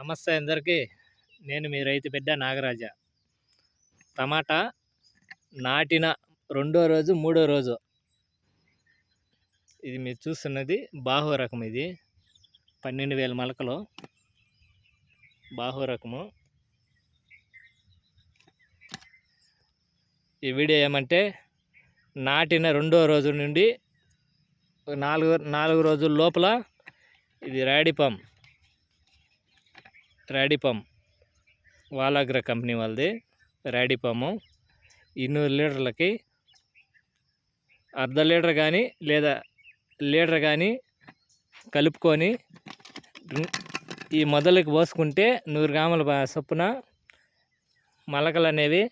నమస్తే అందరికీ. నేను మీ రైతు బిడ్డ నాగరాజ. టమాటా నాటిన రెండో రోజు మూడో రోజు. ఇది మీరు చూస్తున్నది బాహు రకం ఇది. పన్నెండు వేల మొలకలు. బాహు రకము. ఈ వీడియో ఏమంటే నాటిన రెండో రోజు నుండి నాలుగు నాలుగు రోజుల లోపల ఇది రాడిపం. రాడిపం. వాలాగ్ర కంపెనీ వాళ్ళది. రాడిపము. ఇన్నూరు లీటర్లకి అర్ధ లీటర్ కానీ లేదా లీటర్ కానీ కలుపుకొని ఈ మొదలకి పోసుకుంటే నూరు గ్రాముల చొప్పున మొలకలు అనేవి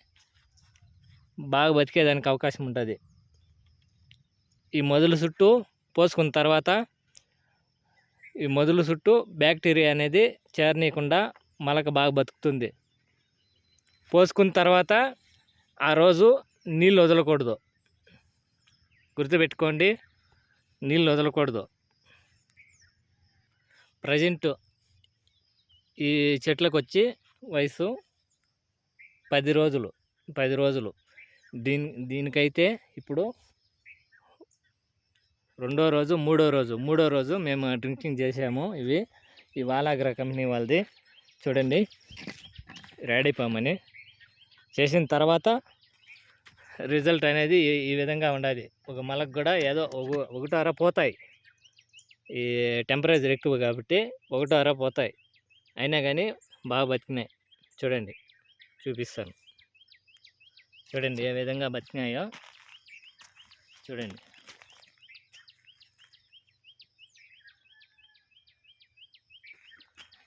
బాగా బతికేదానికి అవకాశం ఉంటుంది. ఈ మొదలు చుట్టూ పోసుకున్న తర్వాత ఈ మొదలు చుట్టూ బ్యాక్టీరియా అనేది చేరనీయకుండా మొలక బాగా బతుకుతుంది. పోసుకున్న తర్వాత ఆ రోజు నీళ్ళు వదలకూడదు. గుర్తుపెట్టుకోండి నీళ్ళు వదలకూడదు. ప్రజెంట్ ఈ చెట్లకు వచ్చి వయసు పది రోజులు పది రోజులు. దీని దీనికైతే ఇప్పుడు రెండో రోజు మూడో రోజు. మూడో రోజు మేము డ్రింకింగ్ చేసాము ఇవి. ఈ వాలాగ్రా కంపెనీ వాళ్ళది. చూడండి. రెడీ పామని చేసిన తర్వాత రిజల్ట్ అనేది ఈ విధంగా ఉండాలి. ఒక మలకు కూడా ఏదో ఒక ఒకటో పోతాయి. ఈ టెంపరేచర్ ఎక్కువ కాబట్టి ఒకటో పోతాయి. అయినా కానీ బాగా బతికినాయి. చూడండి. చూపిస్తాను. చూడండి ఏ విధంగా బతికినాయో. చూడండి.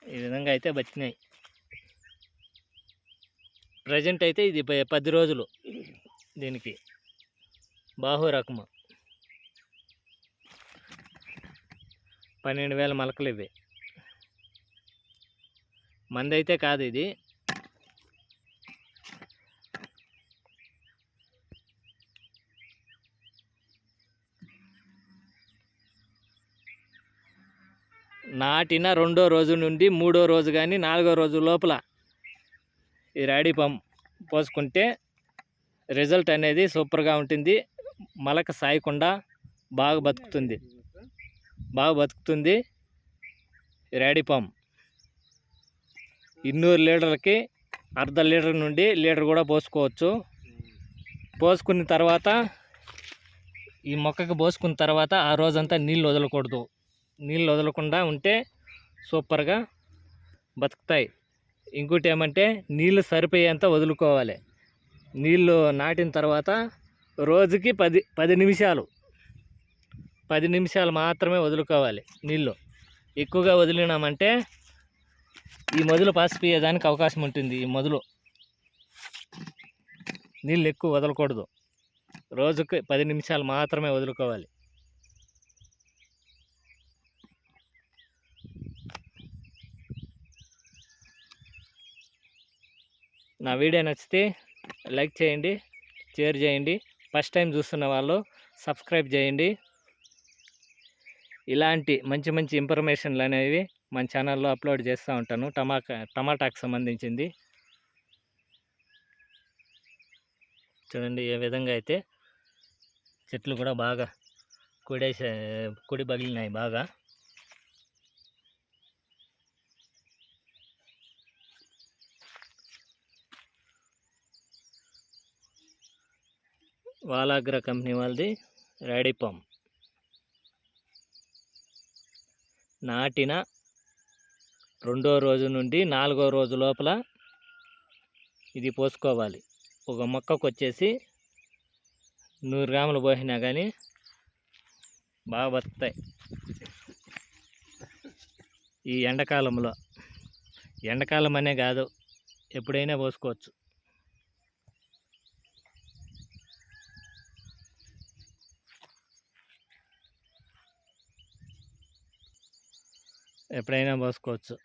ఈ విధంగా అయితే బతికినాయి. ప్రజెంట్ అయితే ఇది పది రోజులు దీనికి. బాహు రకము. పన్నెండు వేల మొలకలు ఇవి. మందైతే కాదు ఇది. నాటిన రెండో రోజు నుండి మూడో రోజు కానీ నాలుగో రోజు లోపల ఈ రాడి పంప్ పోసుకుంటే రిజల్ట్ అనేది సూపర్గా ఉంటుంది. మలక సాయకుండా బాగా బతుకుతుంది. బాగా బతుకుతుంది రాడి పంప్. ఇన్నూరు లీటర్లకి అర్ధ లీటర్ నుండి లీటర్ కూడా పోసుకోవచ్చు. పోసుకున్న తర్వాత ఈ మొక్కకి పోసుకున్న తర్వాత ఆ రోజంతా నీళ్ళు వదలకూడదు. నీళ్ళు వదలకుండా ఉంటే సూపర్గా బతుకుతాయి. ఇంకోటి ఏమంటే నీళ్ళు సరిపోయేంత వదులుకోవాలి. నీళ్ళు నాటిన తర్వాత రోజుకి పది పది నిమిషాలు పది నిమిషాలు మాత్రమే వదులుకోవాలి నీళ్ళు. ఎక్కువగా వదిలినామంటే ఈ మొదలు పాసిపోయేదానికి అవకాశం ఉంటుంది ఈ మొదలు. నీళ్ళు ఎక్కువ వదలకూడదు. రోజుకి పది నిమిషాలు మాత్రమే వదులుకోవాలి. నా వీడియో నచ్చితే లైక్ చేయండి షేర్ చేయండి. ఫస్ట్ టైం చూస్తున్న వాళ్ళు సబ్స్క్రైబ్ చేయండి. ఇలాంటి మంచి మంచి ఇన్ఫర్మేషన్లు అనేవి మన ఛానల్లో అప్లోడ్ చేస్తూ ఉంటాను. టమాటా టమాటాకు సంబంధించింది. చూడండి ఏ విధంగా అయితే చెట్లు కూడా బాగా కుడేసే కుడి బగిలినాయి బాగా. వాలాగ్ర కంపెనీ వాళ్ళది రాడిపం నాటిన రెండో రోజు నుండి నాలుగో రోజు లోపల ఇది పోసుకోవాలి. ఒక మొక్కకు వచ్చేసి నూరు గ్రాములు పోసినా కానీ బాగా బతుకుతాయి ఈ ఎండాకాలంలో. ఎండాకాలం అనే కాదు ఎప్పుడైనా పోసుకోవచ్చు. ఎప్పుడైనా పోసుకోవచ్చు.